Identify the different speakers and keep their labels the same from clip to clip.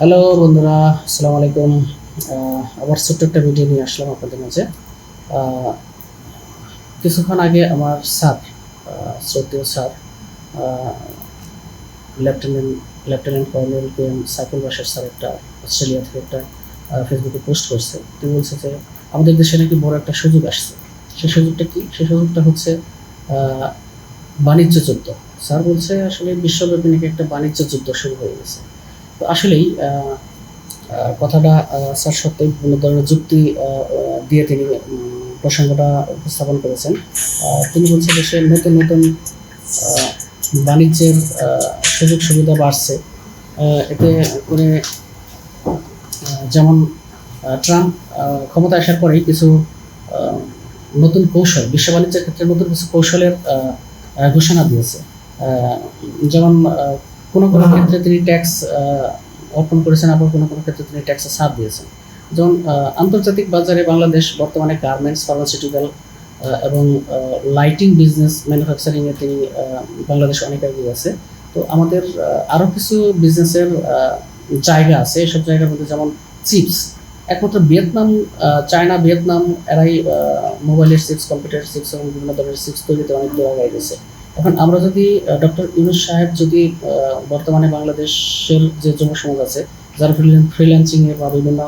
Speaker 1: Hello বন্ধুরা, আসসালামু আলাইকুম। আবার ছোট্ট একটা ভিডিও নিয়ে আসলাম আপনাদের মাঝে। কিছুক্ষণ আগে আমার স্যার শ্রদ্ধেয় sir lieutenant lieutenant colonel K M cycle বাসার স্যার একটা অস্ট্রেলিয়া থেকে একটা ফেসবুকে পোস্ট করছে। তিনি বলছে যে, আমাদের দেশে নাকি বড় একটা সুযোগ আসছে। সেই সুযোগটা কি? সেই সুযোগটা হচ্ছে বাণিজ্য যুদ্ধ। স্যার বলছে, আসলে বিশ্বব্যাপী নাকি একটা বাণিজ্য যুদ্ধ শুরু হয়ে গেছে। তো আসলেই কথাটা স্যার সত্যি বিভিন্ন ধরনের যুক্তি দিয়ে তিনি প্রসঙ্গটা উপস্থাপন করেছেন। তিনি বলছেন দেশে নতুন নতুন বাণিজ্যের সুযোগ সুবিধা বাড়ছে। এতে করে যেমন ট্রাম্প ক্ষমতা আসার পরেই কিছু নতুন কৌশল, বিশ্ব বাণিজ্যের ক্ষেত্রে নতুন কিছু কৌশলের ঘোষণা দিয়েছে। যেমন কোনো কোনো ক্ষেত্রে তিনি ট্যাক্স অর্পণ করেছেন আবার কোনো কোনো ক্ষেত্রে তিনি ট্যাক্সে ছাড় দিয়েছেন। যেমন আন্তর্জাতিক বাজারে বাংলাদেশ বর্তমানে গার্মেন্টস ফার্মাসিউটিক্যাল এবং লাইটিং বিজনেস ম্যানুফ্যাকচারিংয়ে তিনি বাংলাদেশ অনেক এগিয়ে আছে। তো আমাদের আরও কিছু বিজনেসের জায়গা আছে। এসব জায়গার মধ্যে যেমন চিপস একমাত্র ভিয়েতনাম চায়না ভিয়েতনাম এরাই মোবাইলের চিপস কম্পিউটার চিপস এবং বিভিন্ন ধরনের চিপস তৈরিতে অনেক দূর আগায় গেছে এখন আমরা যদি ডক্টর ইউনুস সাহেব যদি বর্তমানে বাংলাদেশের যে যুব সমাজ আছে, যারা ফ্রিল্যান্সিং এ বা বিভিন্ন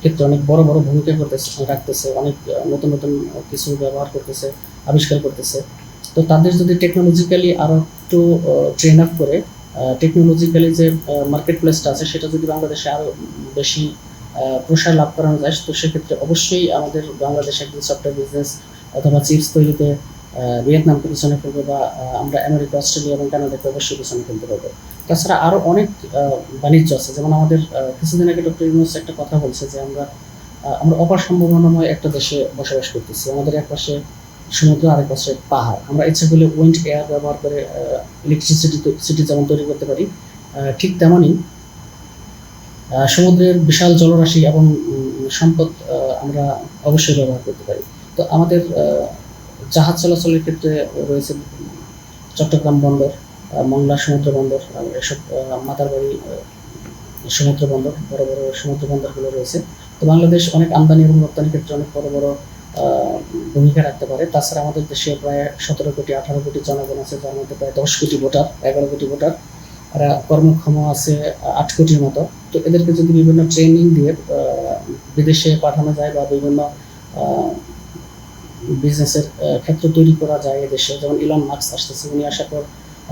Speaker 1: ক্ষেত্রে অনেক বড় বড় ভূমিকা করতেছে রাখতেছে, অনেক নতুন নতুন কিছু ব্যবহার করতেছে, আবিষ্কার করতেছে, তো তাদের যদি টেকনোলজিক্যালি আরও একটু ট্রেন আপ করে টেকনোলজিক্যালি যে মার্কেট প্লেসটা আছে, সেটা যদি বাংলাদেশে আরও বেশি প্রসার লাভ করানো যায়, তো সেক্ষেত্রে অবশ্যই আমাদের বাংলাদেশে একদিন সফটওয়্যার বিজনেস অথবা চিপস তৈরিতে ভিয়েতনামকে পিছনে ফেলবে বা আমরা আমেরিকা, অস্ট্রেলিয়া এবং কানাডাকে অবশ্যই পিছনে ফেলতে পারব। তাছাড়া আরও অনেক বাণিজ্য আছে। যেমন আমাদের কিছুদিন আগে ডক্টর ইউনুস একটা কথা বলছে যে আমরা আমরা অপার সম্ভাবনাময় একটা দেশে বসবাস করতেছি। আমাদের এক পাশে সমুদ্র, আরেক পাশে পাহাড়। আমরা ইচ্ছা করলে উইন্ড এয়ার ব্যবহার করে ইলেকট্রিসিটি সিটি যেমন তৈরি করতে পারি ঠিক তেমনই সমুদ্রের বিশাল জলরাশি এবং সম্পদ আমরা অবশ্যই ব্যবহার করতে পারি। তো আমাদের জাহাজ চলাচলের ক্ষেত্রে রয়েছে চট্টগ্রাম বন্দর মংলা সমুদ্র বন্দর এসব মাতারবাড়ি সমুদ্র বন্দর, বড় বড় সমুদ্র বন্দরগুলো রয়েছে। তো বাংলাদেশ অনেক আমদানি এবং রপ্তানির ক্ষেত্রে অনেক বড় বড় ভূমিকা রাখতে পারে। তাছাড়া আমাদের দেশে প্রায় সতেরো কোটি, আঠারো কোটি জনগণ আছে, যার মধ্যে প্রায় দশ কোটি ভোটার, এগারো কোটি ভোটার। এরা কর্মক্ষম আছে আট কোটির মতো। তো এদেরকে যদি বিভিন্ন ট্রেনিং দিয়ে বিদেশে পাঠানো যায় বা বিভিন্ন বিজনেসের ক্ষেত্র তৈরি করা যায় এদেশে। যেমন ইলন মার্কস আসতেছে উনি আসার পর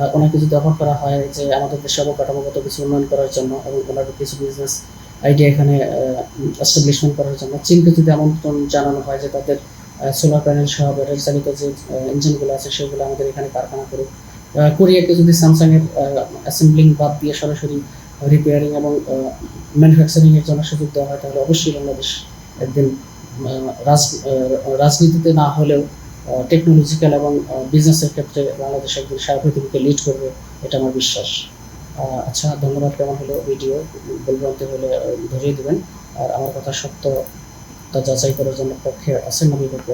Speaker 1: আহ, কিছু অফার করা হয় যে আমাদের দেশে অবকাঠামোগত কিছু উন্নয়ন করার জন্য এবং ওনার কিছু বিজনেস আইডিয়া এখানে এস্টাবলিশমেন্ট করার জন্য। চীনকে যদি আমন্ত্রণ জানানো হয় যে তাদের সোলার প্যানেল সহ ব্যাটারি চালিত যে ইঞ্জিনগুলো আছে সেগুলো আমাদের এখানে কারখানা করুক। কোরিয়াকে যদি স্যামসাংয়ের অ্যাসেম্বলিং বাদ দিয়ে সরাসরি রিপেয়ারিং এবং ম্যানুফ্যাকচারিং এর জন্য সুযোগ দেওয়া হয় তাহলে অবশ্যই বাংলাদেশ একদিন রাজনীতিতে না হলেও টেকনোলজিক্যাল এবং বিজনেসের ক্ষেত্রে বাংলাদেশ একদিন সারা পৃথিবীকে লিড করবে, এটা আমার বিশ্বাস। আচ্ছা ধন্যবাদ, কেমন হলো ভিডিও বলবন্তে হলে ধরিয়ে দেবেন। আর আমার কথা সত্য তা যাচাই করার জন্য পক্ষে আছেন না বিপক্ষে